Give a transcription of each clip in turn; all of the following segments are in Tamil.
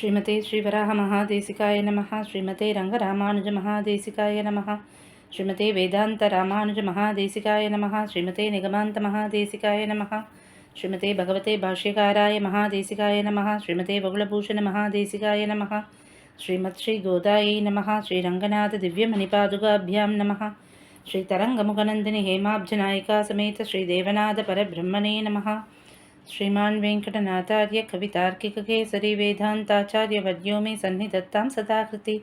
श्रीमते श्रीवराहमहादेसिकाय नमः श्रीमते रङ्गरामानुजमहादेसिकाय नमः श्रीमते वेदान्तरामानुजमहादेसिकाय नमः श्रीमते निगमान्तमहादेसिकाय नमः श्रीमते भगवते भाष्यकाराय महादेशिकाय नमः श्रीमते बहुलभूषणमहादेसिकाय नमः श्रीमत् श्रीगोदायै नमः श्रीरङ्गनाथदिव्यमुनिपादुकाभ्यां नमः श्रीतरङ्गमुखनन्दिनि हेमाब्जनायिकासमेत श्रीदेवनाथपरब्रह्मणे नमः। श्रीमान् वेङ्कटनाथार्य कवितार्किककेसरी वेदान्ताचार्यवर्यो मे सन्निधत्तां सदाकृति।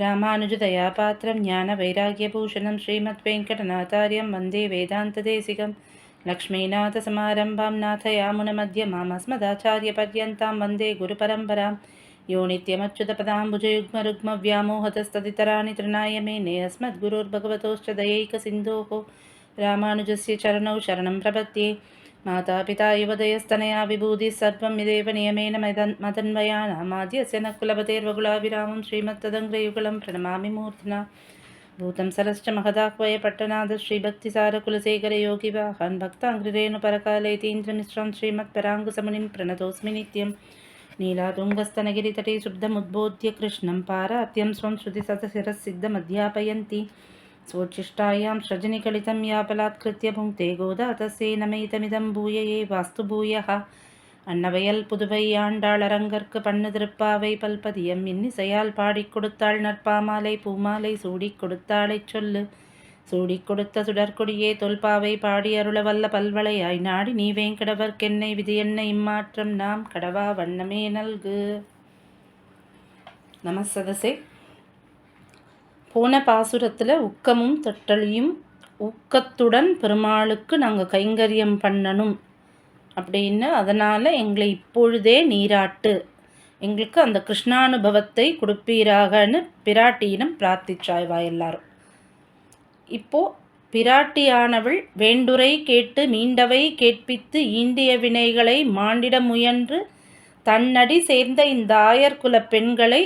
रामानुजदयापात्रं ज्ञानवैराग्यभूषणं श्रीमद्वेङ्कटनाथार्यं वन्दे वेदान्तदेशिकं। लक्ष्मीनाथसमारम्भां नाथयामुनमध्यमामस्मदाचार्यपर्यन्तां वन्दे गुरुपरम्परां। यो नित्यमच्युतपदाम्बुजयुग्मरुग्मव्यामोहतस्तदितराणि तृणाय मेने अस्मद्गुरोर्भगवतोश्च दयैकसिन्धोः। रामानुजस्य चरणौ शरणं प्रपद्ये మాతాపితా యువదయస్తనయా విభూతి సర్వం ఇదేవ నియమేన మదన్వయానామాద్యస్య నకులభతేర్వగులాభిరామం శ్రీమత్తదంగ్రయుగళం ప్రణమామి మూర్తిన భూతం సరశ్చ మహదాహ్వయ పట్టణాద శ్రీభక్తిసారకులశేఖరయోగివాహాన్ భక్తాంగ్రిరేణు పరకాలైతీంద్రమిశ్రం శ్రీమత్పరాంగుసమునిం ప్రణతోస్మి నిత్యం నీలాతుంగస్తనగిరితటే శుబ్ధముద్బోధ్య కృష్ణం పారాత్యం స్వం శృతిసతశిరస్సిద్ధమధ్యాపయంతి स्वोच्छिष्टायां सृजनिकलितं यापलात्कृत्य भुङ्क्ते गोदा तस्यै नमैतमिदं भूय ये वास्तु भूयः அன்னவையல் புதுவை ஆண்டாள் அரங்கற்கு பண்ணு திருப்பாவை பல்பதியம் இன்னிசையால் பாடிக் கொடுத்தாள் நற்பாமாலை பூமாலை சூடிக் கொடுத்தாளைச் சொல்லு சூடிக் கொடுத்த சுடற்கொடியே தொல்பாவை பாடி அருள வல்ல பல்வளையாய் நாடி நீ வேங்கடவர்க்கென்னை விதி என்ன இம்மாற்றம் நாம் கடவா வண்ணமே நல்கு நமசதசே போன பாசுரத்தில் உக்கமும் தொட்டலியும் ஊக்கத்துடன் பெருமாளுக்கு நாங்கள் கைங்கரியம் பண்ணணும். அப்படின்னு அதனால் எங்களை இப்பொழுதே நீராட்டு. எங்களுக்கு அந்த கிருஷ்ணானுபவத்தை கொடுப்பீராகன்னு பிராட்டியிடம் பிரார்த்திச்சாய்வா எல்லாரும் இப்போ பிராட்டியானவள் வேண்டுரை கேட்டு மீண்டவை கேட்பித்து ஈண்டிய வினைகளை மாண்டிட முயன்று தன்னடி சேர்ந்த இந்த ஆயர்குல பெண்களை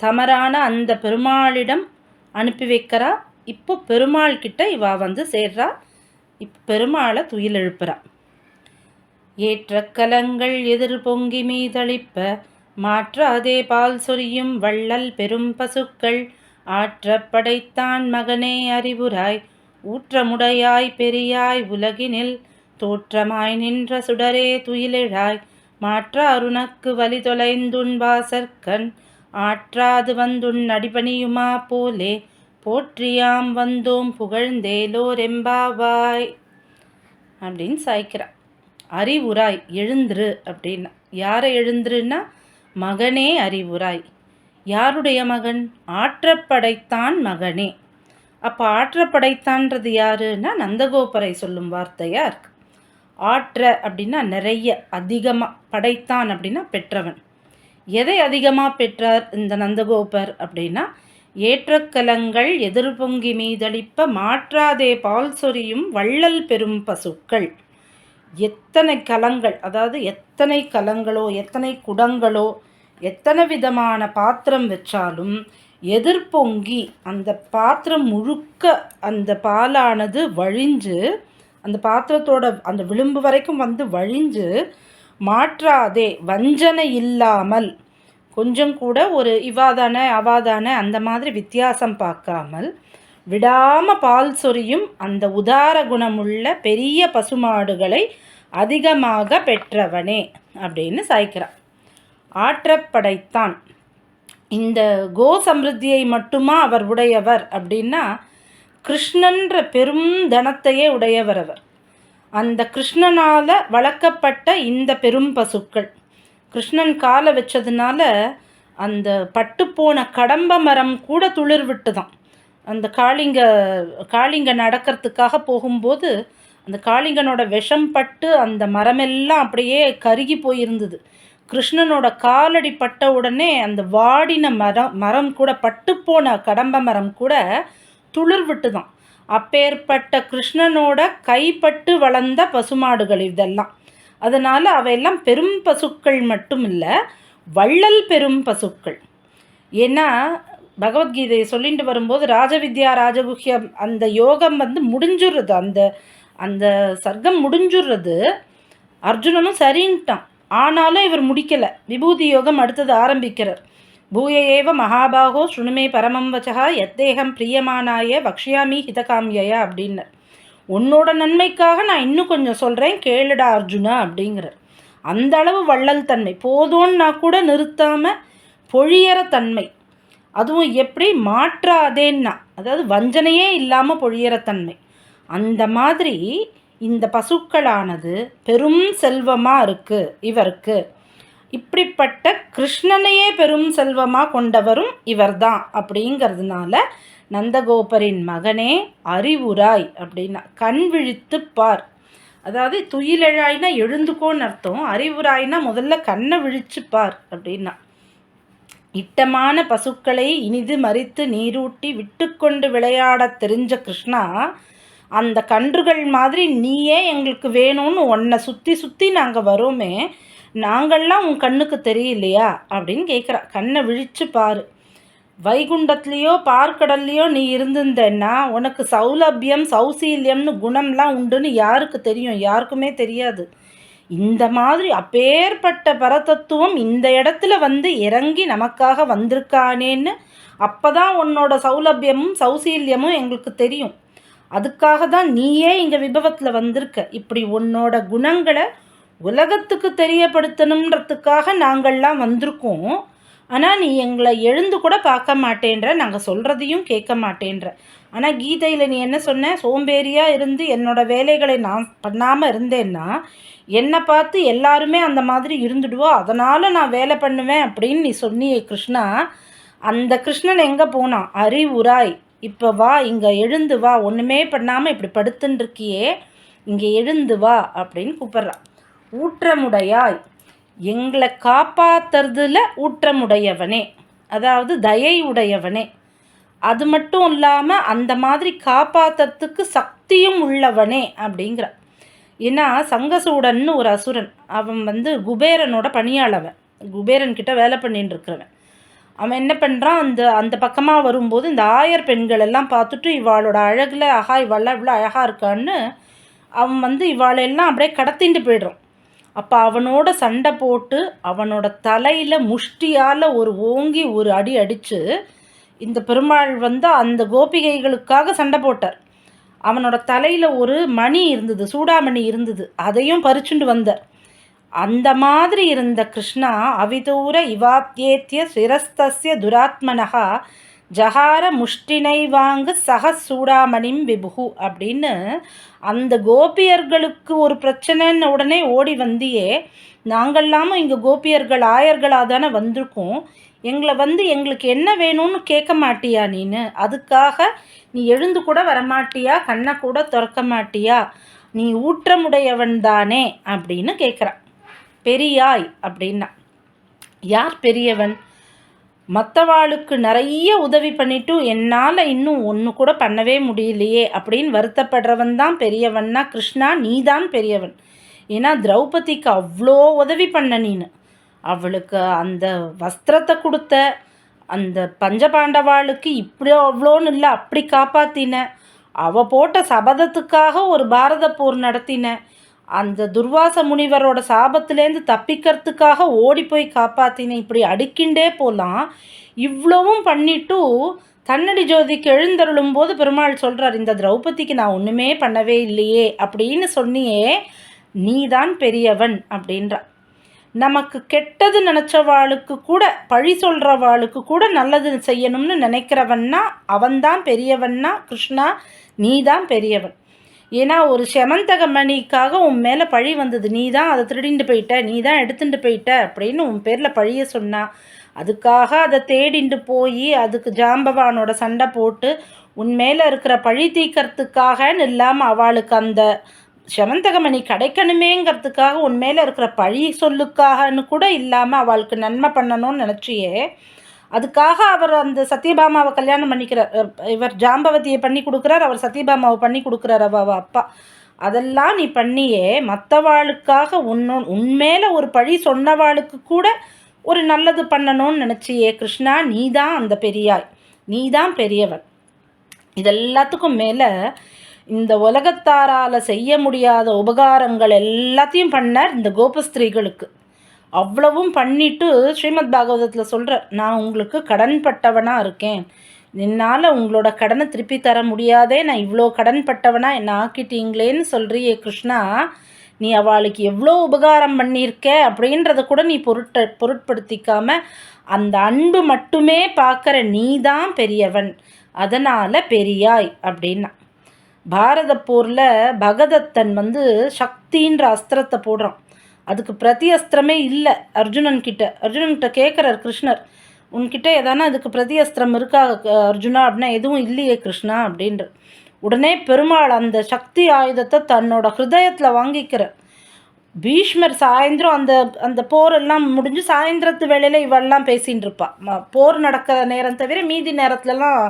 தமரான அந்த பெருமாளிடம் அனுப்பி வைக்கிறா. இப்போ பெருமாள் கிட்ட இவா வந்து சேர்றா. இப் பெருமாளை துயில் எழுப்புறா. ஏற்ற கலங்கள் எதிர் பொங்கி மீதளிப்ப மாற்றாதே பால் சொரியும் வள்ளல் பெரும் பசுக்கள். ஆற்ற படைத்தான் மகனே அறிவுராய் ஊற்றமுடையாய் பெரியாய் உலகினில். தோற்றமாய் நின்ற சுடரே துயிலெழாய் மாற்ற அருணக்கு வலி தொலைந்துண்பாசற்கண் ஆற்றாது வந்துன் அடிபணியுமா போலே? போற்றியாம் வந்தோம் புகழ்ந்தேலோரெம்பாவாய். அப்படின்னு சாய்க்கிறான் அறிவுராய் எழுந்துரு அப்படின்னா. யாரை எழுந்துருன்னா? மகனே அறிவுராய். யாருடைய மகன்? ஆற்றப்படைத்தான் மகனே. அப்போ ஆற்றப்படைத்தான்றது யாருன்னா? நந்தகோபரை சொல்லும் வார்த்தையாக இருக்கு. ஆற்ற அப்படின்னா நிறைய அதிகமாக படைத்தான் அப்படின்னா பெற்றவன். எதை அதிகமாக பெற்றார் இந்த நந்தகோபர் அப்படின்னா? ஏற்றக்கலங்கள் எதிர்பொங்கி மீதளிப்ப மாற்றாதே பால் சொரியும் வள்ளல் பெரும் பசுக்கள். எத்தனை கலங்கள் அதாவது எத்தனை கலங்களோ எத்தனை குடங்களோ எத்தனை விதமான பாத்திரம் வச்சாலும் எதிர்பொங்கி அந்த பாத்திரம் முழுக்க அந்த பாலானது வழிஞ்சு அந்த பாத்திரத்தோட அந்த விளிம்பு வரைக்கும் வந்து வழிஞ்சு மாற்றாதே வஞ்சனை இல்லாமல். கொஞ்சம் கூட ஒரு இவாதான அவாதான அந்த மாதிரி வித்தியாசம் பார்க்காமல் விடாம பால் சொரியும் அந்த உதார குணமுள்ள பெரிய பசுமாடுகளை அதிகமாக பெற்றவனே அப்படின்னு சாய்க்கிறான். ஆற்றப்படைத்தான். இந்த கோ சமிருத்தியை மட்டுமா அவர் உடையவர் அப்படின்னா கிருஷ்ணன்ற பெரும் தனத்தையே உடையவர் அவர். அந்த கிருஷ்ணனால் வளர்க்கப்பட்ட இந்த பெரும் பசுக்கள். கிருஷ்ணன் காலை வச்சதுனால அந்த பட்டுப்போன கடம்ப மரம் கூட துளிர் விட்டு தான் அந்த காளிங்க காளிங்க நடக்கிறதுக்காக போகும்போது அந்த காளிங்கனோட விஷம் பட்டு அந்த மரமெல்லாம் அப்படியே கருகி போயிருந்தது. கிருஷ்ணனோட காலடி பட்ட உடனே அந்த வாடின மரம் மரம் கூட பட்டுப்போன கடம்ப மரம் கூட துளிர் விட்டு தான் அப்பேற்பட்ட கிருஷ்ணனோட கைப்பட்டு வளர்ந்த பசுமாடுகள் இதெல்லாம். அதனால் அவையெல்லாம் பெரும் பசுக்கள் மட்டும் இல்லை வள்ளல் பெரும் பசுக்கள். ஏன்னா பகவத்கீதையை சொல்லிட்டு வரும்போது ராஜவித்யா ராஜகுஹ்யம் அந்த யோகம் வந்து முடிஞ்சுடுறது அந்த அந்த சர்க்கம் முடிஞ்சுடுறது அர்ஜுனனும் சரின்ட்டான். ஆனாலும் இவர் முடிக்கலை. விபூதி யோகம் அடுத்தது ஆரம்பிக்கிறார். பூய ஏவ மகாபாகோ சுணுமே பரமம் வச்சகா எத்தேகம் பிரியமானாய வக்ஷியாமி ஹிதகாமியா அப்படின்னர். உன்னோட நன்மைக்காக நான் இன்னும் கொஞ்சம் சொல்கிறேன் கேளுடா அர்ஜுனா அப்படிங்கிறார். அந்த அளவு வள்ளல் தன்மை. போதும்னா கூட நிறுத்தாமல் பொழியற தன்மை. அதுவும் எப்படி? மாற்றாதேன்னா. அதாவது வஞ்சனையே இல்லாமல் பொழியற தன்மை. அந்த மாதிரி இந்த பசுக்களானது பெரும் செல்வமாக இருக்குது இவருக்கு. இப்படிப்பட்ட கிருஷ்ணனையே பெரும் செல்வமாக கொண்டவரும் இவர்தான் அப்படிங்கிறதுனால நந்தகோபரின் மகனே அறிவுராய் அப்படின்னா கண் விழித்து பார். அதாவது துயிலழாய்னா எழுந்துக்கோன்னு அர்த்தம் அறிவுராய்னா முதல்ல கண்ணை விழிச்சு பார் அப்படின்னா. இட்டமான பசுக்களை இனிது மறித்து நீரூட்டி விட்டுக்கொண்டு விளையாடத் தெரிஞ்ச கிருஷ்ணா அந்த கன்றுகள் மாதிரி நீயே எங்களுக்கு வேணும்னு உன்னை சுற்றி சுற்றி நாங்கள் வரோமே நாங்கள்லாம் உன் கண்ணுக்கு தெரியலையா? அப்படின்னு கேட்குறா கண்ணை விழிச்சு பாரு. வைகுண்டத்துலேயோ பார்க்கடல்லையோ நீ இருந்திருந்தேன்னா உனக்கு சௌலபியம் சௌசீல்யம்னு குணம்லாம் உண்டுன்னு யாருக்கு தெரியும்? யாருக்குமே தெரியாது. இந்த மாதிரி அப்பேற்பட்ட பரதத்துவம் இந்த இடத்துல வந்து இறங்கி நமக்காக வந்திருக்கானேன்னு அப்போ தான் உன்னோட சௌலபியமும் சௌசீல்யமும் எங்களுக்கு தெரியும். அதுக்காக தான் நீயே இங்கே விபவத்தில் வந்திருக்க. இப்படி உன்னோட குணங்களை உலகத்துக்கு தெரியப்படுத்தணுன்றதுக்காக நாங்கள்லாம் வந்திருக்கோம். ஆனால் நீ எங்களை எழுந்து கூட பார்க்க மாட்டேன்ற நாங்கள் சொல்கிறதையும் கேட்க மாட்டேன்ற. ஆனால் கீதையில் நீ என்ன சொன்ன? சோம்பேறியாக இருந்து என்னோட வேலைகளை நான் பண்ணாமல் இருந்தேன்னா என்னை பார்த்து எல்லாருமே அந்த மாதிரி இருந்துடுவோம் அதனால் நான் வேலை பண்ணுவேன் அப்படின்னு நீ சொன்னியே கிருஷ்ணா. அந்த கிருஷ்ணன் எங்கே போனான்? அறிவுராய் இப்போ வா இங்கே எழுந்து வா. ஒன்றுமே பண்ணாமல் இப்படி படுத்துன்னு இங்கே எழுந்து வா அப்படின்னு கூப்பிட்றான். ஊற்றமுடையாய். எங்களை காப்பாத்துறதுல ஊற்றமுடையவனே. அதாவது தயை உடையவனே. அது மட்டும் இல்லாமல் அந்த மாதிரி காப்பாற்றுறதுக்கு சக்தியும் உள்ளவனே அப்படிங்கிற. ஏன்னா சங்கசூடன்னு ஒரு அசுரன். அவன் வந்து குபேரனோட பணியாளவன். குபேரன் கிட்ட வேலை பண்ணிட்டு இருக்கிறவன் அவன் என்ன பண்ணுறான் அந்த அந்த பக்கமாக வரும்போது இந்த ஆயர் பெண்கள் எல்லாம் பார்த்துட்டு இவாளோட அழகில் ஆஹா இவாளெலாம் இவ்வளோ அழகாக இருக்கான்னு அவன் வந்து இவாளெல்லாம் அப்படியே கடத்திட்டு போய்டுறான். அப்போ அவனோட சண்டை போட்டு அவனோட தலையில் முஷ்டியால் ஒரு ஓங்கி ஒரு அடி அடித்து இந்த பெருமாள் வந்து அந்த கோபிகைகளுக்காக சண்டை போட்டார். அவனோட தலையில் ஒரு மணி இருந்தது சூடாமணி இருந்தது அதையும் பறிச்சுண்டு வந்தார். அந்த மாதிரி இருந்த கிருஷ்ணா அவிதூர இவாத்தியேத்திய சிரஸ்தஸ்ய துராத்மனகா ஜஹார முஷ்டினை வாங்கு சக சூடாமணிம் விபுகு அப்படின்னு அந்த கோபியர்களுக்கு ஒரு பிரச்சனைன்னு உடனே ஓடி வந்தியே. நாங்கள்லாமும் இங்கே கோபியர்கள் ஆயர்களாக தானே வந்திருக்கோம். எங்களை வந்து எங்களுக்கு என்ன வேணும்னு கேட்க மாட்டியா நீனு? அதுக்காக நீ எழுந்து கூட வரமாட்டியா? கண்ணை கூட திறக்க மாட்டியா? நீ ஊற்றமுடையவன் தானே அப்படின்னு கேட்குறான் பெரியாய் அப்படின்னா. யார் பெரியவன்? மற்றவாளுக்கு நிறைய உதவி பண்ணிட்டு என்னால் இன்னும் ஒன்று கூட பண்ணவே முடியலையே அப்படின்னு வருத்தப்படுறவன் தான் பெரியவன்னா கிருஷ்ணா நீ தான் பெரியவன். ஏன்னா திரௌபதிக்கு அவ்வளோ உதவி பண்ண நீனு. அவளுக்கு அந்த வஸ்திரத்தை கொடுத்த அந்த பஞ்சபாண்டவாளுக்கு இப்படி அவ்வளோன்னு இல்லை அப்படி காப்பாத்தின. அவ போட்ட சபதத்துக்காக ஒரு பாரத போர் நடத்தின. அந்த துர்வாச முனிவரோட சாபத்திலேருந்து தப்பிக்கிறதுக்காக ஓடி போய் காப்பாத்தினேன் இப்படி அடுக்கிண்டே போகலாம் இவ்வளவும் பண்ணிட்டு தன்னடி ஜோதிக்கு எழுந்தருளும் போது பெருமாள் சொல்கிறார் இந்த திரௌபதிக்கு நான் ஒன்றுமே பண்ணவே இல்லையே அப்படின்னு சொன்னியே நீதான் பெரியவன் அப்படின்றா. நமக்கு கெட்டது நினச்சவாளுக்கு கூட பழி சொல்கிறவாளுக்கு கூட நல்லது செய்யணும்னு நினைக்கிறவன்னா அவன்தான் பெரியவன்னா கிருஷ்ணா நீ தான் பெரியவன். ஏன்னா ஒரு செமந்தக மணிக்காக உன் மேலே பழி வந்தது. நீ தான் அதை திருடிட்டு போயிட்ட. நீ தான் எடுத்துட்டு போயிட்ட அப்படின்னு உன் பேரில் பழிய சொன்னா. அதுக்காக அதை தேடிண்டு போய் அதுக்கு ஜாம்பவானோட சண்டை போட்டு உன் மேலே இருக்கிற பழி தீக்கிறதுக்காகன்னு இல்லாமல் அவளுக்கு அந்த செமந்தகமணி கிடைக்கணுமேங்கிறதுக்காக உன் மேலே இருக்கிற பழி சொல்லுக்காகன்னு கூட இல்லாமல் அவளுக்கு நன்மை பண்ணணும்னு நினச்சியே. அதுக்காக அவர் அந்த சத்யபாமாவை கல்யாணம் பண்ணிக்கிறார் இவர் ஜாம்பவதியை பண்ணி கொடுக்குறார் அவர் சத்யபாமாவை பண்ணி கொடுக்குறார் அவ அப்பா. அதெல்லாம் நீ பண்ணியே மற்றவாளுக்காக உன்னு உண்மையில ஒரு பழி சொன்னவாளுக்கு கூட ஒரு நல்லது பண்ணணும்னு நினச்சியே கிருஷ்ணா நீ தான் அந்த பெரியாய். நீ தான் பெரியவன். இதெல்லாத்துக்கும் மேலே இந்த உலகத்தாரால் செய்ய முடியாத உபகாரங்கள் எல்லாத்தையும் பண்ணார் இந்த கோபஸ்திரீகளுக்கு. அவ்வளவும் பண்ணிட்டு ஸ்ரீமத் பாகவதத்தில் சொல்கிறார் நான் உங்களுக்கு கடன்பட்டவனாக இருக்கேன். என்னால் உங்களோட கடனை திருப்பி தர முடியாதே. நான் இவ்வளோ கடன்பட்டவனாக என்னை ஆக்கிட்டீங்களேன்னு சொல்கிறியே கிருஷ்ணா. நீ அவளுக்கு எவ்வளோ உபகாரம் பண்ணியிருக்க? அப்படின்றத கூட நீ பொருட்ட பொருட்படுத்திக்காம அந்த அன்பு மட்டுமே பார்க்குற நீ தான் பெரியவன். அதனால் பெரியாய் அப்படின்னா. பாரத போரில் பகதத்தன் வந்து சக்தின்ற அஸ்திரத்தை போடுறான். அதுக்கு பிரதி அஸ்திரமே இல்லை அர்ஜுனன் கிட்ட. அர்ஜுனன்கிட்ட கேட்குறார் கிருஷ்ணர் உன்கிட்ட எதானா அதுக்கு பிரதி அஸ்திரம் இருக்கா அர்ஜுனா? அப்படின்னா எதுவும் இல்லையே கிருஷ்ணா அப்படின்ற. உடனே பெருமாள் அந்த சக்தி ஆயுதத்தை தன்னோட ஹிருதயத்தில் வாங்கிக்கிற. பீஷ்மர் சாயந்தரம் அந்த அந்த போரெல்லாம் முடிஞ்சு சாயந்தரத்து வேளையில் இவெல்லாம் பேசின்னு இருப்பாள் போர் நடக்கிற நேரம் தவிர மீதி நேரத்துலலாம்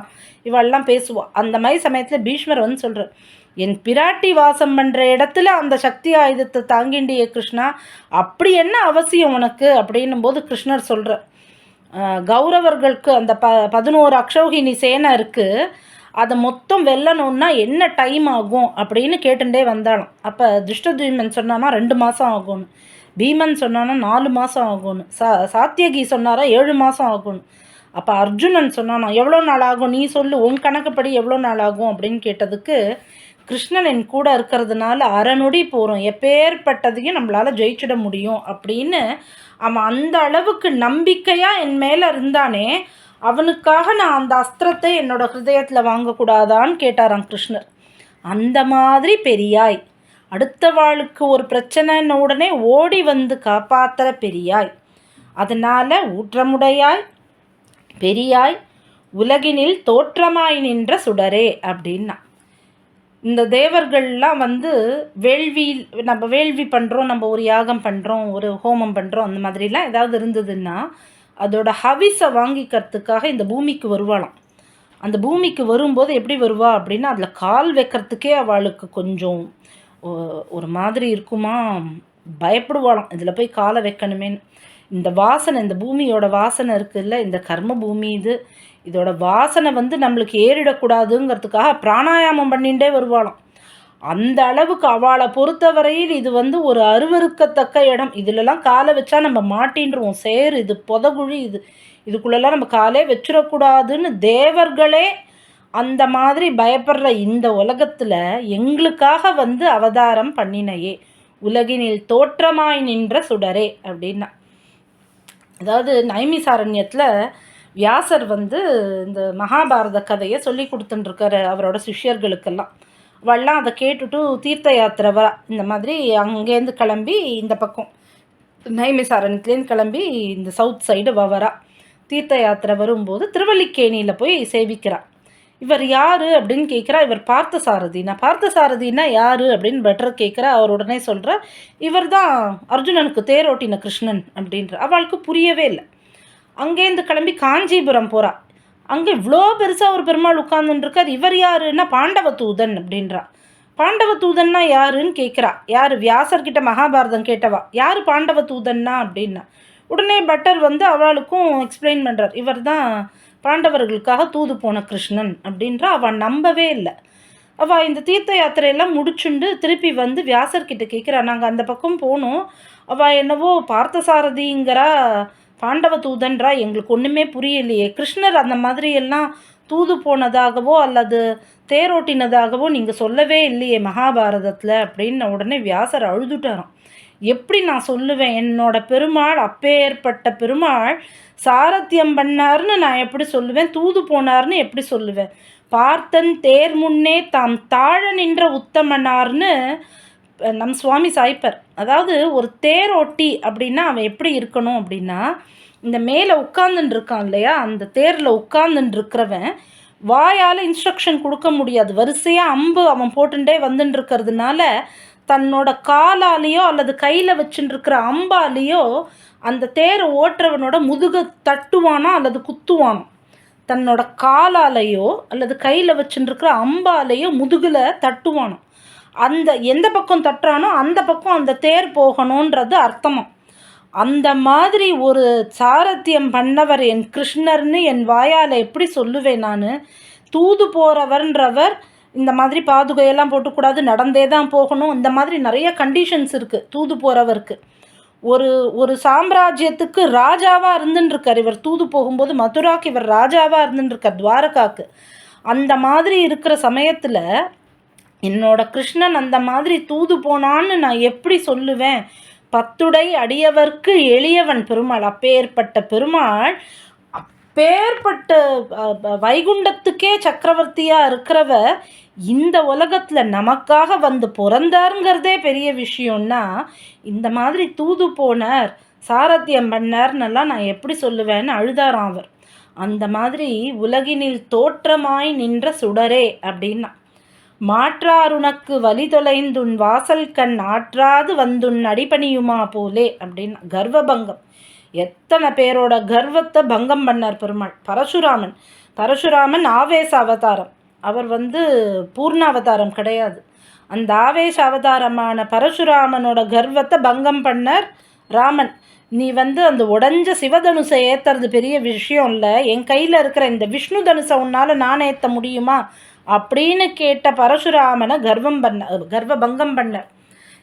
இவெல்லாம் பேசுவாள் அந்த மாதிரி சமயத்தில் பீஷ்மர் வந்து சொல்கிறார் என் பிராட்டி வாசம் பண்ணுற இடத்துல அந்த சக்தி ஆயுதத்தை தாங்கிண்டிய கிருஷ்ணா அப்படி என்ன அவசியம் உனக்கு? அப்படின்னும் போது கிருஷ்ணர் சொல்கிற கௌரவர்களுக்கு அந்த ப பதினோரு அக்ஷௌகினி சேனை இருக்குது அதை மொத்தம் வெல்லணும்னா என்ன டைம் ஆகும்? அப்படின்னு கேட்டுட்டே வந்தாலும் அப்போ திருஷ்டதீமன் சொன்னானா ரெண்டு மாதம் ஆகும்னு. பீமன் சொன்னானா நாலு மாதம் ஆகும்னு. சா சாத்தியகி சொன்னாரா ஏழு மாதம் ஆகும்னு. அப்போ அர்ஜுனன் சொன்னானா எவ்வளோ நாள் ஆகும்? நீ சொல்லு உன் கணக்குப்படி எவ்வளோ நாள் ஆகும்? அப்படின்னு கேட்டதுக்கு கிருஷ்ணன் என் கூட இருக்கிறதுனால அறநொடி போகிறோம் எப்பேற்பட்டதையும் நம்மளால் ஜெயிச்சிட முடியும் அப்படின்னு அவன் அந்த அளவுக்கு நம்பிக்கையாக என் மேலே இருந்தானே அவனுக்காக நான் அந்த அஸ்திரத்தை என்னோட ஹிருதயத்தில் வாங்கக்கூடாதான்னு கேட்டாராம் கிருஷ்ணர். அந்த மாதிரி பெரியாய். அடுத்த வாளுக்கு ஒரு பிரச்சனைன்னு உடனே ஓடி வந்து காப்பாற்றுற பெரியாய். அதனால் ஊற்றமுடையாய் பெரியாய் உலகினில் தோற்றமாய் நின்ற சுடரே அப்படின்னா. இந்த தேவர்கள்லாம் வந்து வேள்வி நம்ம வேள்வி பண்ணுறோம் நம்ம ஒரு யாகம் பண்ணுறோம் ஒரு ஹோமம் பண்ணுறோம் அந்த மாதிரிலாம் ஏதாவது இருந்ததுன்னா அதோட ஹவிஸை வாங்கிக்கிறதுக்காக இந்த பூமிக்கு வருவாளாம். அந்த பூமிக்கு வரும்போது எப்படி வருவா அப்படின்னா அதில் கால் வைக்கிறதுக்கே அவளுக்கு கொஞ்சம் ஒரு மாதிரி இருக்குமா? பயப்படுவாளாம். இதில் போய் காலை வைக்கணுமேன்னு. இந்த வாசனை இந்த பூமியோட வாசனை இருக்குல்ல இந்த கர்ம பூமி இது இதோட வாசனை வந்து நம்மளுக்கு ஏறிடக்கூடாதுங்கிறதுக்காக பிராணாயாமம் பண்ணிகிட்டே வருவாளாம். அந்த அளவுக்கு அவளை பொறுத்தவரையில் இது வந்து ஒரு அருவறுக்கத்தக்க இடம். இதுலலாம் காலை வச்சா நம்ம மாட்டின்றுவோம். சேர் இது புதகுழி இது இதுக்குள்ளெல்லாம் நம்ம காலே வச்சிடக்கூடாதுன்னு தேவர்களே அந்த மாதிரி பயப்படுற இந்த உலகத்தில் எங்களுக்காக வந்து அவதாரம் பண்ணினையே. உலகினில் தோற்றமாய் நின்ற சுடரே அப்படின்னா. அதாவது நைமிசாரண்யத்தில் வியாசர் வந்து இந்த மகாபாரத கதையை சொல்லி கொடுத்துட்டுருக்காரு அவரோட சிஷ்யர்களுக்கெல்லாம். அவள்லாம் அதை கேட்டுட்டு தீர்த்த யாத்திரை வர இந்த மாதிரி அங்கேருந்து கிளம்பி இந்த பக்கம் நைமிசாரண்யத்துலேருந்து கிளம்பி இந்த சவுத் சைடு வவரா தீர்த்த யாத்திரை வரும்போது திருவல்லிக்கேணியில் போய் சேவிக்கிறாள் இவர் யார் அப்படின்னு கேட்குறா இவர் பார்த்த சாரதி நான் பார்த்த சாரதினா யார் அப்படின்னு பெட்டர் கேட்குறா அவர் உடனே சொல்கிற இவர் தான் அர்ஜுனனுக்கு தேரோட்டின கிருஷ்ணன் அப்படின்ற. அவளுக்கு புரியவே இல்லை. அங்கேருந்து கிளம்பி காஞ்சிபுரம் போகிறா அங்கே இவ்வளோ பெருசாக ஒரு பெருமாள் உட்காந்துருக்கார் இவர் யாருன்னா பாண்டவ தூதன் அப்படின்றா. பாண்டவ தூதன்னா யாருன்னு கேட்குறா யார்? வியாசர்கிட்ட மகாபாரதம் கேட்டவா? யார் பாண்டவ தூதன்னா அப்படின்னா. உடனே பட்டர் வந்து அவளுக்கும் எக்ஸ்பிளைன் பண்ணுறார் இவர் தான் பாண்டவர்களுக்காக தூது போன கிருஷ்ணன் அப்படின்றா அவள் நம்பவே இல்லை. அவள் இந்த தீர்த்த யாத்திரையெல்லாம் முடிச்சுண்டு திருப்பி வந்து வியாசர்கிட்ட கேட்குறா நாங்கள் அந்த பக்கம் போனோம். அவள் என்னவோ பார்த்தசாரதிங்கிறா பாண்டவ தூதன்றா எங்களுக்கு ஒன்றுமே புரியலையே. கிருஷ்ணர் அந்த மாதிரி எல்லாம் தூது போனதாகவோ அல்லது தேரோட்டினதாகவோ நீங்கள் சொல்லவே இல்லையே மகாபாரதத்தில் அப்படின்னு உடனே வியாசர் அழுதுட்டாராம். எப்படி நான் சொல்லுவேன்? என்னோட பெருமாள் அப்பேற்பட்ட பெருமாள் சாரத்தியம் பண்ணார்னு நான் எப்படி சொல்லுவேன்? தூது போனார்னு எப்படி சொல்லுவேன்? பார்த்தன் தேர் முன்னே தாம் தாழ நின்ற உத்தமனார்னு நம் சுவாமி சாய்ப்பர். அதாவது ஒரு தேரோட்டி அப்படின்னா அவன் எப்படி இருக்கணும் அப்படின்னா இந்த மேலே உட்காந்துன்னு இருக்கான் இல்லையா? அந்த தேரில் உட்காந்துன்னு இருக்கிறவன் வாயால் இன்ஸ்ட்ரக்ஷன் கொடுக்க முடியாது. வரிசையாக அம்பு அவன் போட்டுட்டே வந்துட்டு இருக்கிறதுனால தன்னோட காலாலேயோ அல்லது கையில் வச்சுட்டுருக்கிற அம்பாலேயோ அந்த தேரை ஓட்டுறவனோட முதுக தட்டுவானா அல்லது குத்துவானோ? தன்னோட காலாலேயோ அல்லது கையில் வச்சுட்டுருக்கிற அம்பாலேயோ முதுகில் தட்டுவானோ? அந்த எந்த பக்கம் தட்டுறானோ அந்த பக்கம் அந்த தேர் போகணுன்றது அர்த்தமாக அந்த மாதிரி ஒரு சாரத்தியம் பண்ணவர் என் கிருஷ்ணர்னு என் வாயால் எப்படி சொல்லுவேன் நான்? தூது போகிறவர்ன்றவர் இந்த மாதிரி பாதுகையெல்லாம் போட்டுக்கூடாது நடந்தே தான் போகணும். இந்த மாதிரி நிறைய கண்டிஷன்ஸ் இருக்குது தூது போகிறவருக்கு ஒரு ஒரு சாம்ராஜ்யத்துக்கு ராஜாவாக இருந்துட்டுருக்கார் இவர் தூது போகும்போது மதுராக்கு இவர் ராஜாவாக இருந்துட்டுருக்கார் துவாரகாக்கு. அந்த மாதிரி இருக்கிற சமயத்தில் என்னோட கிருஷ்ணன் அந்த மாதிரி தூது போனான்னு நான் எப்படி சொல்லுவேன்? பத்துடை அடியவர்க்கு எளியவன் பெருமாள் அப்பேற்பட்ட பெருமாள் அப்பேற்பட்ட வைகுண்டத்துக்கே சக்கரவர்த்தியாக இருக்கிறவ இந்த உலகத்தில் நமக்காக வந்து பிறந்தாருங்கிறதே பெரிய விஷயம்னா இந்த மாதிரி தூது போனார் சாரத்தியம் பண்ணார்னெல்லாம் நான் எப்படி சொல்லுவேன்னு அழுதாராம் அவர். அந்த மாதிரி உலகினில் தோற்றமாய் நின்ற சுடரே அப்படின்னா மாற்றாருனக்கு வலி தொலைந்துன் வாசல் கண் ஆற்றாது வந்துன் அடிபணியுமா போலே அப்படின்னா கர்வபங்கம். எத்தனை பேரோட கர்வத்தை பங்கம் பண்ணார் பெருமாள். பரசுராமன். பரசுராமன் ஆவேச அவதாரம். அவர் வந்து பூர்ணாவதாரம் கிடையாது. அந்த ஆவேச அவதாரமான பரசுராமனோட கர்வத்தை பங்கம் பண்ணார் ராமன். நீ வந்து அந்த உடஞ்ச சிவதனுசை ஏற்றுறது பெரிய விஷயம் இல்லை. என் கையில் இருக்கிற இந்த விஷ்ணு தனுசை உன்னால் நான் ஏற்ற முடியுமா? அப்படின்னு கேட்ட பரசுராமனை கர்வம் பண்ண கர்வ பங்கம் பண்ண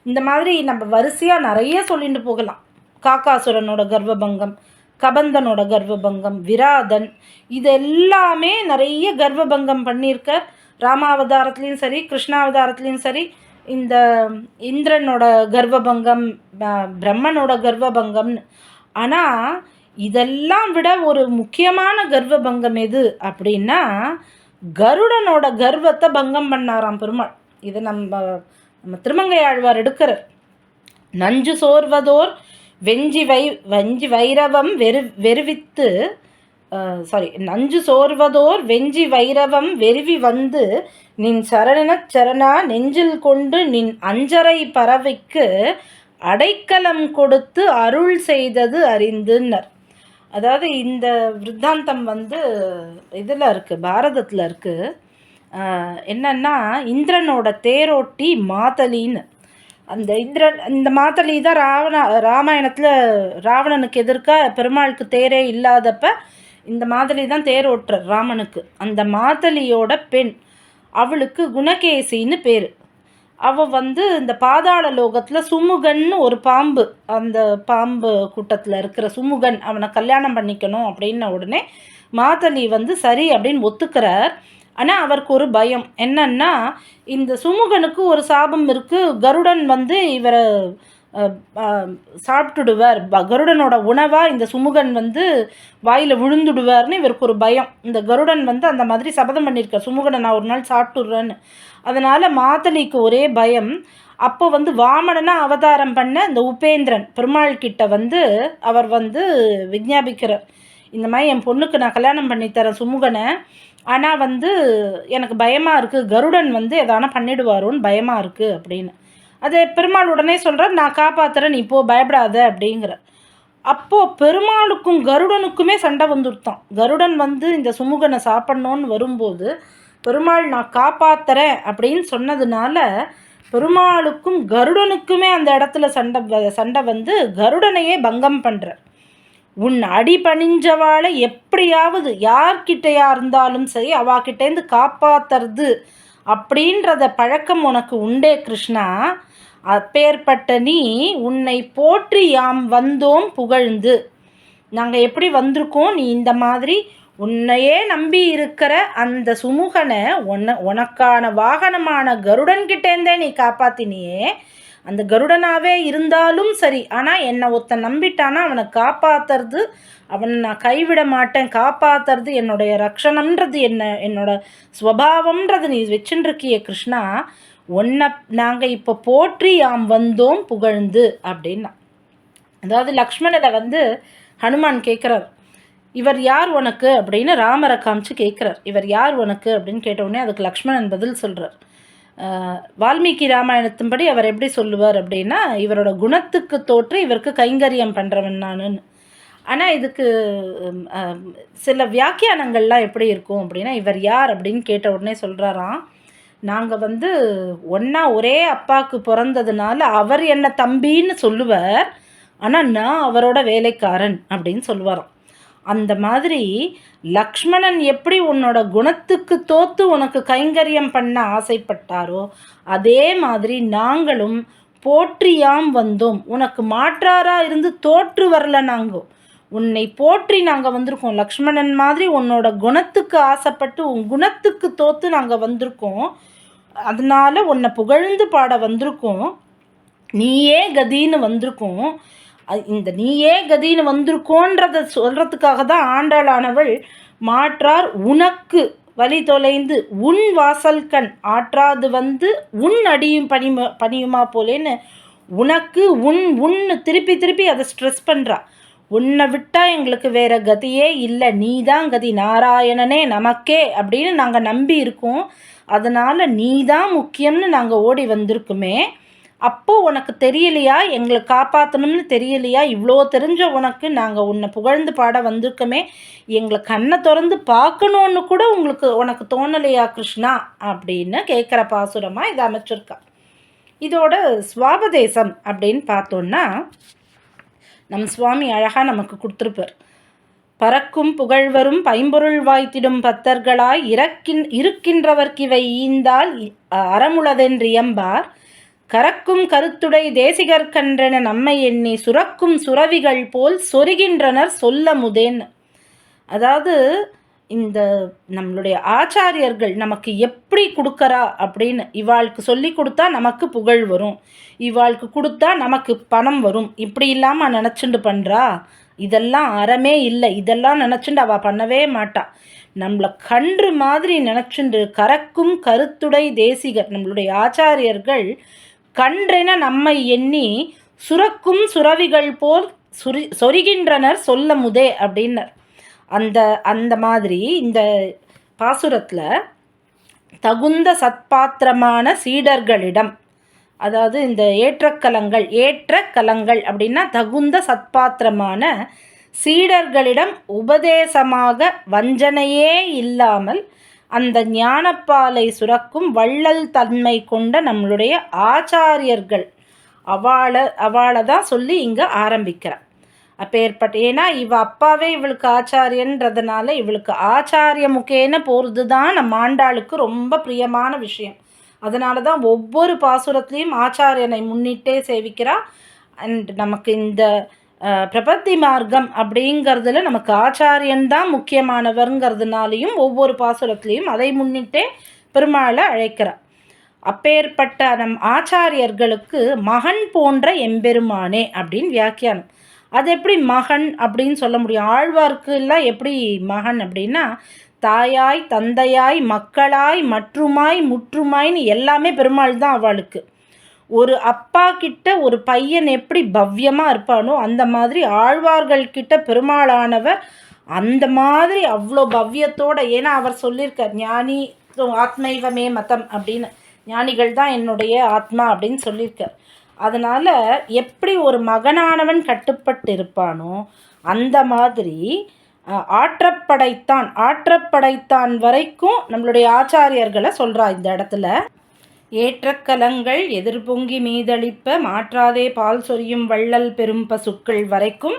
இந்த மாதிரி நம்ம வரிசையாக நிறைய சொல்லிட்டு போகலாம். காக்காசுரனோட கர்வபங்கம் கபந்தனோட கர்வபங்கம் விராதன் இது எல்லாமே நிறைய கர்வபங்கம் பண்ணியிருக்க ராமாவதாரத்துலேயும் சரி கிருஷ்ணாவதாரத்துலேயும் சரி இந்த இந்திரனோட கர்வபங்கம் பிரம்மனோட கர்வபங்கம்னு ஆனால் இதெல்லாம் விட ஒரு முக்கியமான கர்வபங்கம் எது அப்படின்னா கருடனோட கர்வத்தை பங்கம் பண்ணாராம் பெருமாள். இதை நம்ம நம்ம திருமங்கை ஆழ்வார் எடுக்கிறார். நஞ்சு சோர்வதோர் வெஞ்சி வை வஞ்சி வைரவம் வெறு வெறுவித்து சாரி நஞ்சு சோர்வதோர் வெஞ்சி வைரவம் வெறுவி வந்து நின் சரணனச் சரணா நெஞ்சில் கொண்டு நின் அஞ்சரை பறவைக்கு அடைக்கலம் கொடுத்து அருள் செய்தது அறிந்துன்னர். அதாவது இந்த விருத்தாந்தம் வந்து இதில் இருக்குது பாரதத்தில் இருக்குது என்னன்னா இந்திரனோட தேரோட்டி மாதலின்னு. அந்த இந்திரன் இந்த மாத்தளி தான் ராவண ராமாயணத்தில் ராவணனுக்கு எதிர்க்க பெருமாளுக்கு தேரே இல்லாதப்ப இந்த மாதளி தான் தேர் ஓட்டுற ராமனுக்கு. அந்த மாதளியோட பெண் அவளுக்கு குணகேசின்னு பேர். அவள் வந்து இந்த பாதாள லோகத்தில் சுமுகன்னு ஒரு பாம்பு அந்த பாம்பு கூட்டத்தில் இருக்கிற சுமுகன் அவனை கல்யாணம் பண்ணிக்கணும் அப்படின்ன உடனே மாதளி வந்து சரி அப்படின்னு ஒத்துக்கிறார். ஆனால் அவருக்கு ஒரு பயம். என்னன்னா இந்த சுமுகனுக்கு ஒரு சாபம் இருக்குது கருடன் வந்து இவரை சாப்பிட்டுடுவார். கருடனோட உணவாக இந்த சுமுகன் வந்து வாயில் விழுந்துடுவார்னு இவருக்கு ஒரு பயம். இந்த கருடன் வந்து அந்த மாதிரி சபதம் பண்ணியிருக்கார் சுமுகனை நான் ஒரு நாள் சாப்பிட்டுடுறேன்னு அதனால் மாத்தலிக்கு ஒரே பயம். அப்போ வந்து வாமனனாக அவதாரம் பண்ண இந்த உபேந்திரன் பெருமாள் கிட்ட வந்து அவர் வந்து விஜாபிக்கிறார் இந்த மாதிரி என் பொண்ணுக்கு நான் கல்யாணம் பண்ணித்தரேன் சுமுகனை. ஆனால் வந்து எனக்கு பயமாக இருக்குது கருடன் வந்து எதானா பண்ணிடுவாரோன்னு பயமாக இருக்குது அப்படின்னு. அது பெருமாள் உடனே சொல்கிறார் நான் காப்பாற்றுறேன் நீ போ பயப்படாத அப்படிங்கிற அப்போது பெருமாளுக்கும் கருடனுக்குமே சண்டை வந்துருத்தான். கருடன் வந்து இந்த சுமுகனை சாப்பிட்ணுன்னு வரும்போது பெருமாள் நான் காப்பாற்றுறேன் அப்படின்னு சொன்னதுனால பெருமாளுக்கும் கருடனுக்குமே அந்த இடத்துல சண்டை சண்டை வந்து கருடனையே பங்கம் பண்ணுறார் உன் அடி பணிஞ்சவாளை எப்படியாவது யார்கிட்டையா இருந்தாலும் சரி அவாக்கிட்டேருந்து காப்பாத்துறது அப்படின்றத பழக்கம் உனக்கு உண்டே கிருஷ்ணா. அப்பேற்பட்ட நீ உன்னை போற்றி யாம் வந்தோம் புகழ்ந்து. நாங்கள் எப்படி வந்திருக்கோம்? நீ இந்த மாதிரி உன்னையே நம்பி இருக்கிற அந்த சுமுகனை உன்ன உனக்கான வாகனமான கருடன்கிட்டேருந்தே நீ காப்பாத்தினியே. அந்த கருடனாகவே இருந்தாலும் சரி. ஆனால் என்னை ஒருத்தன் நம்பிட்டானா அவனை காப்பாற்றுறது அவனை நான் கைவிட மாட்டேன் காப்பாற்றுறது என்னுடைய ரக்ஷணம்ன்றது என்ன என்னோட ஸ்வபாவம்ன்றது நீ வச்சுருக்கிய கிருஷ்ணா உன்னை நாங்கள் இப்போ போற்றி யாம் வந்தோம் புகழ்ந்து அப்படின்னா. அதாவது லக்ஷ்மணனை வந்து ஹனுமான் கேட்குறார் இவர் யார் உனக்கு? அப்படின்னு ராமரை காமிச்சு கேட்குறார் இவர் யார் உனக்கு? அப்படின்னு கேட்டவுடனே அதுக்கு லக்ஷ்மணன் பதில் சொல்கிறார் வால்மீகி ராமாயணத்தின்படி அவர் எப்படி சொல்லுவார் அப்படின்னா இவரோட குணத்துக்கு தோற்று இவருக்கு கைங்கரியம் பண்ணுறவன் நானுன்னு ஆனால் இதுக்கு சில வியாக்கியானங்கள்லாம் எப்படி இருக்கும் அப்படின்னா இவர் யார் அப்படின்னு கேட்ட உடனே சொல்கிறாராம் நாங்கள் வந்து ஒன்றா ஒரே அப்பாவுக்கு பிறந்ததுனால அவர் என்னை தம்பின்னு சொல்லுவார் ஆனால் நான் அவரோட வேலைக்காரன் அப்படின்னு சொல்லுவாராம். அந்த மாதிரி லக்ஷ்மணன் எப்படி உன்னோட குணத்துக்கு தோத்து உனக்கு கைங்கரியம் பண்ண ஆசைப்பட்டாரோ அதே மாதிரி நாங்களும் போற்றியாம் வந்தோம். உனக்கு மாற்றாரா இருந்து தோற்று வரல நாங்கள் உன்னை போற்றி நாங்கள் வந்திருக்கோம். லக்ஷ்மணன் மாதிரி உன்னோட குணத்துக்கு ஆசைப்பட்டு உன் குணத்துக்கு தோத்து நாங்கள் வந்திருக்கோம். அதனால உன்னை புகழ்ந்து பாட வந்திருக்கோம். நீயே கதின்னு வந்திருக்கோம். இந்த நீயே கதின்னு வந்திருக்கோன்றத சொல்கிறதுக்காக தான் ஆண்டாளானவள் மாற்றார் உனக்கு. வழி தொலைந்து உன் வாசல் கண் ஆற்றாது வந்து உன் அடியும் பணிமா பணியுமா போலேன்னு உனக்கு உன் உன்னு திருப்பி திருப்பி அதை ஸ்ட்ரெஸ் பண்ணுறா உன்னை விட்டால் எங்களுக்கு வேறு கதியே இல்லை. நீ தான் கதி நாராயணனே நமக்கே அப்படின்னு நாங்கள் நம்பி இருக்கோம். அதனால் நீ தான் முக்கியம்னு நாங்கள் ஓடி வந்திருக்குமே. அப்போது உனக்கு தெரியலையா? எங்களை காப்பாற்றணும்னு தெரியலையா? இவ்வளோ தெரிஞ்ச உனக்கு நாங்கள் உன்னை புகழ்ந்து பாட வந்திருக்கோமே. எங்களை கண்ணை திறந்து பார்க்கணுன்னு கூட உங்களுக்கு உனக்கு தோணலையா கிருஷ்ணா? அப்படின்னு கேட்குற பாசுரமாக இதை அமைச்சிருக்கா. இதோட சுவாபதேசம் அப்படின்னு பார்த்தோன்னா நம் சுவாமி அழகாக நமக்கு கொடுத்துருப்பார். பறக்கும் புகழ்வரும் பைம்பொருள் வாய்த்திடும் பத்தர்களாய் இறக்கின் இருக்கின்றவர்க்கிவை ஈந்தால் அறமுளதென்றியம்பார் கறக்கும் கருத்துடை தேசிகர் கன்றென நம்மை எண்ணி சுரக்கும் சுரவிகள் போல் சொருகின்றனர் சொல்ல முதேன் அதாவது இந்த நம்மளுடைய ஆச்சாரியர்கள் நமக்கு எப்படி கொடுக்கறா அப்படின்னு இவாளுக்கு சொல்லி கொடுத்தா நமக்கு புகழ் வரும். இவாளுக்கு கொடுத்தா நமக்கு பணம் வரும். இப்படி இல்லாமல் நினச்சிண்டு பண்ணுறா இதெல்லாம் அறமே இல்லை. இதெல்லாம் நினச்சிண்டு அவள் பண்ணவே மாட்டா. நம்மளை கன்று மாதிரி நினச்சிண்டு கறக்கும் கருத்துடை தேசிகர் நம்மளுடைய ஆச்சாரியர்கள் கன்றென நம்மை எண்ணி சுரக்கும் சுரவிகள் போல் சுரி சொருகின்றனர் சொல்ல முதே அப்படின்னர். அந்த அந்த மாதிரி இந்த பாசுரத்தில் தகுந்த சத்பாத்திரமான சீடர்களிடம் அதாவது இந்த ஏற்றக்கலங்கள் ஏற்ற கலங்கள் அப்படின்னா தகுந்த சத்பாத்திரமான சீடர்களிடம் உபதேசமாக வஞ்சனையே இல்லாமல் அந்த ஞானப்பாலை சுரக்கும் வள்ளல் தன்மை கொண்ட நம்மளுடைய ஆச்சாரியர்கள். அவளை அவளை தான் சொல்லி இங்கே ஆரம்பிக்கிறார். அப்பேற்பட்ட ஏன்னா இவ அப்பாவே இவளுக்கு ஆச்சாரியன்றதுனால இவளுக்கு ஆச்சாரிய முக்கேன போகிறது தான் நம்ம ஆண்டாளுக்கு ரொம்ப பிரியமான விஷயம். அதனால தான் ஒவ்வொரு பாசுரத்துலேயும் ஆச்சாரியனை முன்னிட்டே சேவிக்கிறா. அண்ட் நமக்கு இந்த பிரபத்தி மார்க்கம் அப்படிங்கிறதுல நமக்கு ஆச்சாரியன் தான் முக்கியமானவருங்கிறதுனாலையும் ஒவ்வொரு பாசுரத்துலேயும் அதை முன்னிட்டே பெருமாளை அழைக்கிறார். அப்பேற்பட்ட நம் ஆச்சாரியர்களுக்கு மகன் போன்ற எம்பெருமானே அப்படின்னு வியாக்கியானம். அது எப்படி மகன் அப்படின்னு சொல்ல முடியும்? ஆழ்வார்க்குலாம் எப்படி மகன் அப்படின்னா தாயாய் தந்தையாய் மக்களாய் மற்றுமாய் முற்றுமாய்னு எல்லாமே பெருமாள் தான் அவளுக்கு. ஒரு அப்பா கிட்ட ஒரு பையன் எப்படி பவ்யமாக இருப்பானோ அந்த மாதிரி ஆழ்வார்கள் கிட்ட பெருமாளானவர் அந்த மாதிரி அவ்வளோ பவ்யத்தோட ஏன்னா அவர் சொல்லியிருக்கார் ஞானி ஆத்மைவமே மதம் அப்படின்னு. ஞானிகள் தான் என்னுடைய ஆத்மா அப்படின்னு சொல்லியிருக்கார். அதனால் எப்படி ஒரு மகனானவன் கட்டுப்பட்டு இருப்பானோ அந்த மாதிரி ஆற்றப்படைத்தான். ஆற்றப்படைத்தான் வரைக்கும் நம்மளுடைய ஆச்சாரியர்களை சொல்கிறா இந்த இடத்துல. ஏற்றக்கலங்கள் எதிர்பொங்கி மீதளிப்ப மாற்றாதே பால் சொரியும் வள்ளல் பெரும் பசுக்கள் வரைக்கும்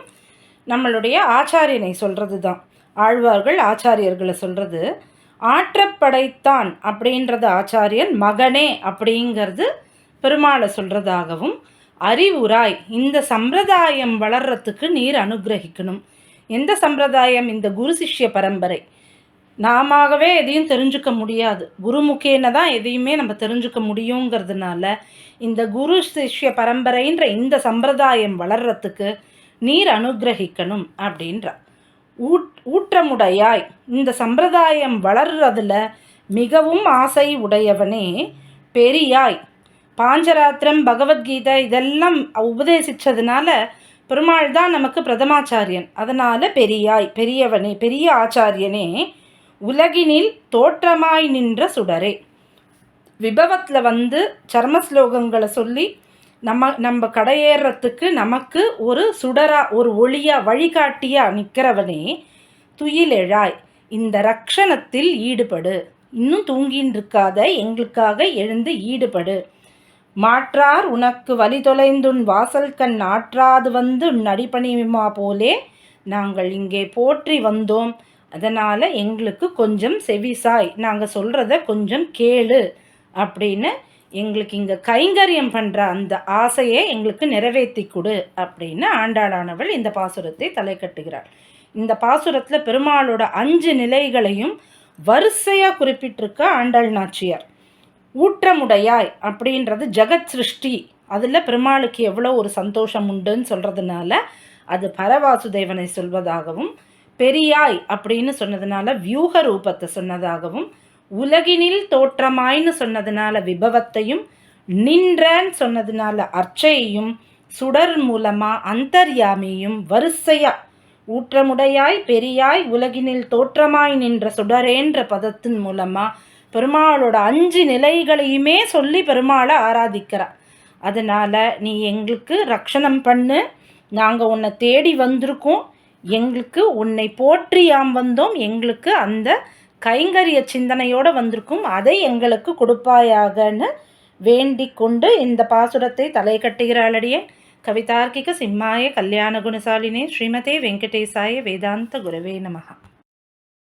நம்மளுடைய ஆச்சாரியனை சொல்கிறது தான் ஆழ்வார்கள் ஆச்சாரியர்களை சொல்கிறது ஆற்றப்படைத்தான் அப்படின்றது ஆச்சாரியன் மகனே அப்படிங்கிறது பெருமாளை சொல்கிறதாகவும் அறிவுராய் இந்த சம்பிரதாயம் வளர்கிறதுக்கு நீர் அனுகிரகிக்கணும். எந்த சம்பிரதாயம்? இந்த குரு சிஷ்ய பரம்பரை. நாமவே எதையும் தெரிஞ்சுக்க முடியாது. குருமுகேன தான் எதையுமே நம்ம தெரிஞ்சுக்க முடியுங்கிறதுனால இந்த குரு சிஷ்ய பரம்பரைன்ற இந்த சம்பிரதாயம் வளர்றதுக்கு நீர் அனுகிரகிக்கணும் அப்படின்ற. ஊட் ஊற்றமுடையாய். இந்த சம்பிரதாயம் வளர்றதுல மிகவும் ஆசை உடையவனே பெரியாய். பாஞ்சராத்திரம் பகவத்கீதை இதெல்லாம் உபதேசித்ததுனால பெருமாள் தான் நமக்கு பிரதமாச்சாரியன். அதனால் பெரியாய் பெரியவனே பெரிய ஆச்சாரியனே உலகினில் தோற்றமாய் நின்ற சுடரே. விபவத்தில் வந்து சர்ம ஸ்லோகங்களை சொல்லி நம்ம நம்ம கடையேறத்துக்கு நமக்கு ஒரு சுடரா ஒரு ஒளியா வழிகாட்டியா நிற்கிறவனே துயிலெழாய் இந்த ரக்ஷணத்தில் ஈடுபடு. இன்னும் தூங்கின்னு இருக்காத எங்களுக்காக எழுந்து ஈடுபடு. மாற்றார் உனக்கு வழி தொலைந்துன் வாசல் கண் ஆற்றாது வந்து நடிப்பணிமா போலே நாங்கள் இங்கே போற்றி வந்தோம். அதனால் எங்களுக்கு கொஞ்சம் செவிசாய் நாங்கள் சொல்கிறத கொஞ்சம் கேளு அப்படின்னு எங்களுக்கு இங்கே கைங்கரியம் பண்ணுற அந்த ஆசையை எங்களுக்கு நிறைவேற்றி கொடு அப்படின்னு ஆண்டாளானவள் இந்த பாசுரத்தை தலை கட்டுகிறாள். இந்த பாசுரத்தில் பெருமாளோட அஞ்சு நிலைகளையும் வரிசையாக குறிப்பிட்டிருக்க ஆண்டாள் நாச்சியார். ஊற்றமுடையாய் அப்படின்றது ஜெகத் சிருஷ்டி. அதில் பெருமாளுக்கு எவ்வளோ ஒரு சந்தோஷம் உண்டுன்னு சொல்கிறதுனால அது பரவாசுதேவனை சொல்வதாகவும் பெரியாய் அப்படின்னு சொன்னதுனால வியூக ரூபத்தை சொன்னதாகவும் உலகினில் தோற்றமாய்னு சொன்னதுனால விபவத்தையும் நின்றன்னு சொன்னதுனால அர்ச்சையையும் சுடர் மூலமாக அந்தர்யாமியும் வரிசையாக ஊற்றமுடையாய் பெரியாய் உலகினில் தோற்றமாய் நின்ற சுடரேன்ற பதத்தின் மூலமாக பெருமாளோட அஞ்சு நிலைகளையுமே சொல்லி பெருமாளை ஆராதிக்கிறார் அதனால் நீ எங்களுக்கு ரக்ஷணம் பண்ணு நாங்கள் உன்னை தேடி வந்திருக்கோம். எங்களுக்கு உன்னை போற்றி யாம் வந்தோம். எங்களுக்கு அந்த கைங்கரிய சிந்தனையோடு வந்திருக்கும். அதை எங்களுக்கு கொடுப்பாயாகன்னு வேண்டி கொண்டு இந்த பாசுரத்தை தலை கட்டுகிறாளடியே. கவிதார்க்கிக சிம்மாய கல்யாண குணசாலினே ஸ்ரீமதே வெங்கடேசாய வேதாந்த குரவே நமகா